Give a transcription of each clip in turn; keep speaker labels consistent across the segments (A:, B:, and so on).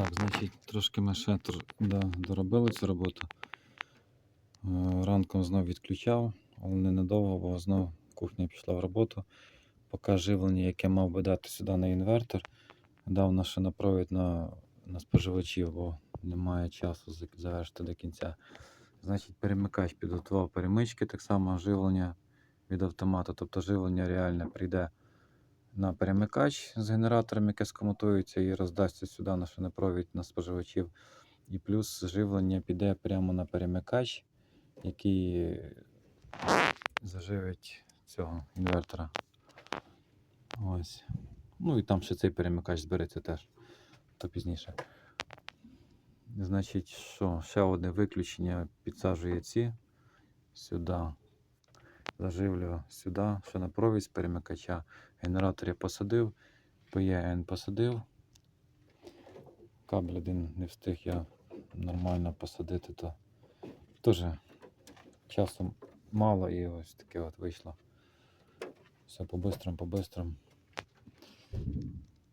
A: Так, значить, трошки ми ще да, доробили цю роботу. Е, Ранком знов відключав, але не надовго, бо знов кухня пішла в роботу. Поки живлення, яке мав би дати сюди на інвертор, дав на шинопровід на, на споживачів, бо немає часу завершити до кінця. Значить, перемикач підготував перемички, так само живлення від автомату. Тобто живлення реальне прийде на перемикач з генератором, яке скомутується і роздасться сюди на шинопровід на споживачів. І плюс живлення піде прямо на перемикач, який заживить цього інвертора. Ось. Ну і там ще цей перемикач збереться теж, то пізніше. Значить, що, ще одне виключення підсаджує ці сюди. Заживлю сюди, що на провід з перемикача. Генератор я посадив, ПЄН посадив. Кабель один не встиг я нормально посадити, то теж часу мало і ось таке от вийшло. Все по-бистрому, по-бистрому.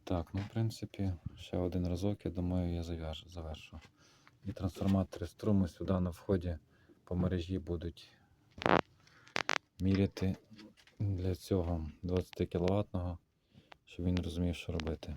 A: Так, ну в принципі, ще один разок, я думаю, я завершу. І трансформатори струму сюди на вході по мережі будуть міряти для цього 20 кВт, щоб він розумів, що робити.